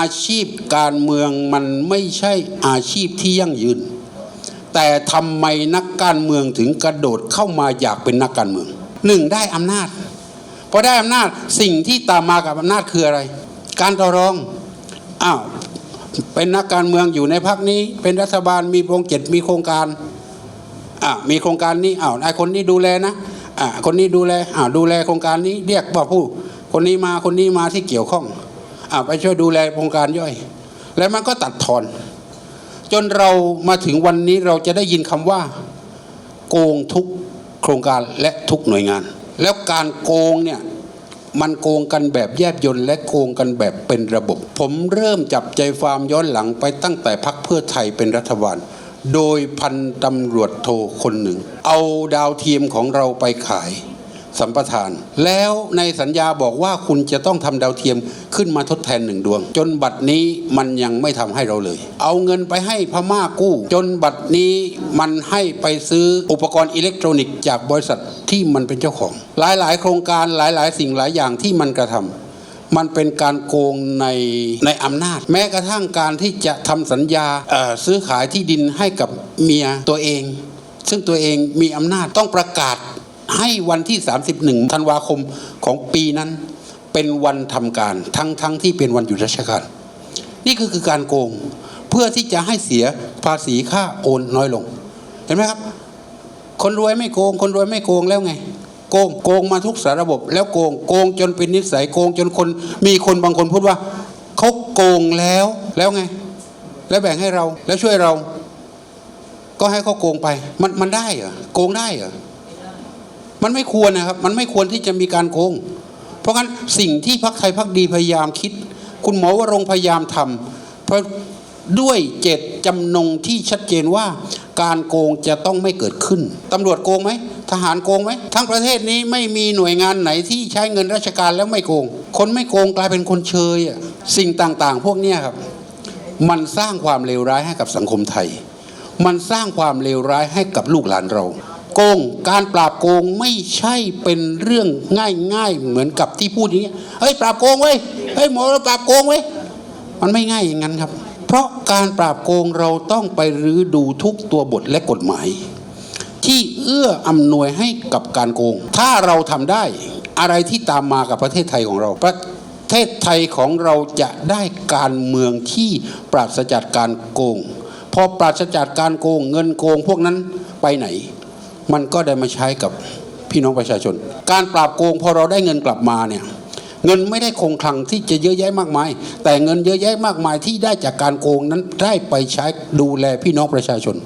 อาชีพการเมืองมันไม่ใช่อาชีพที่ยั่งยืน แต่ทำไมนักการเมืองถึงกระโดดเข้ามาอยากเป็นนักการเมืองหนึ่งได้อำนาจพอได้อำนาจสิ่งที่ตามมากับอำนาจคืออะไร การต่อรองอ้าวเป็นนักการเมืองอยู่ในพักนี้ เป็นรัฐบาลมีโปรงเจ็ดมีโครงการอ่ามีโครงการนี้อ้าวนายคนนี้ดูแลนะอ่าคนนี้ดูแลอ้าวดูแลโครงการนี้เรียกว่าผู้ คนนี้มาคนนี้มาที่เกี่ยวข้อง ไปช่วยดูแลโครงการย่อย แล้วมันก็ตัดทอน จนเรามาถึงวันนี้เราจะได้ยินคำว่า โกงทุกโครงการและทุกหน่วยงาน แล้วการโกงเนี่ยมันโกงกันแบบแยบยนและโกงกันแบบเป็นระบบ ผมเริ่มจับใจความย้อนหลังไปตั้งแต่พักเพื่อไทยเป็นรัฐบาล โดยพันตำรวจโทคนหนึ่ง เอาดาวเทียมของเราไปขาย สัมปทาน แล้วในสัญญาบอกว่าคุณจะต้องทำดาวเทียมขึ้นมาทดแทนหนึ่งดวง จนบัดนี้มันยังไม่ทำให้เราเลย เอาเงินไปให้พม่ากู้ จนบัดนี้มันให้ไปซื้ออุปกรณ์อิเล็กทรอนิกส์จากบริษัทที่มันเป็นเจ้าของ หลาย ๆ โครงการหลาย ๆ สิ่งหลายอย่างที่มันกระทำมันเป็นการโกงในในอำนาจ แม้กระทั่งการที่จะทำสัญญาซื้อขายที่ดินให้กับเมียตัวเอง ซึ่งตัวเองมีอำนาจต้องประกาศ ให้วันที่ 31ธันวาคมของปีนั้น เป็นวันทำการทั้งทั้งที่เป็นวันหยุดราชการ นี่ก็คือการโกงเพื่อที่จะให้เสียภาษีค่าโอนน้อยลง เห็นไหมครับ คนรวยไม่โกง คนรวยไม่โกงแล้วไง โกงโกงมาทุกสารระบบ แล้วโกงโกงจนเป็นนิสัยโกงจนคนมีคนบางคนพูดว่าเขาโกงแล้วแล้วไง แล้วแบ่งให้เราแล้วช่วยเรา ก็ให้เขาโกงไป มันมันได้เหรอโกงได้เหรอ มันไม่ควรนะครับ มันไม่ควรที่จะมีการโกง เพราะงั้นสิ่งที่พักไทยพักดีพยายามคิด คุณหมอวรงพยายามทำเพราะด้วยเจตจำนงที่ชัดเจนว่าการโกงจะต้องไม่เกิดขึ้น ตำรวจโกงไหม ทหารโกงไหม ทั้งประเทศนี้ไม่มีหน่วยงานไหนที่ใช้เงินราชการแล้วไม่โกง คนไม่โกงกลายเป็นคนเชยอะสิ่งต่างๆ พวกนี้ครับ มันสร้างความเลวร้ายให้กับสังคมไทย มันสร้างความเลวร้ายให้กับลูกหลานเรา โกง การปราบโกงไม่ใช่เป็นเรื่องง่ายๆเหมือนกับที่พูดอย่างนี้เฮ้ยปราบโกงเว้ยเฮ้ยหมอเราปราบโกงเว้ยมันไม่ง่ายอย่างนั้นครับ เพราะการปราบโกงเราต้องไปรื้อดูทุกตัวบทและกฎหมาย ที่เอื้ออำนวยให้กับการโกง ถ้าเราทำได้อะไรที่ตามมากับประเทศไทยของเราประเทศไทยของเราจะได้การเมืองที่ปราศจากการโกง พอปราศจากการโกงเงินโกงพวกนั้นไปไหน มันก็ได้มาใช้กับพี่น้องประชาชน การปราบโกงพอเราได้เงินกลับมาเนี่ยเงินไม่ได้คงคลังที่จะเยอะแยะมากมาย แต่เงินเยอะแยะมากมายที่ได้จากการโกงนั้นได้ไปใช้ดูแลพี่น้องประชาชน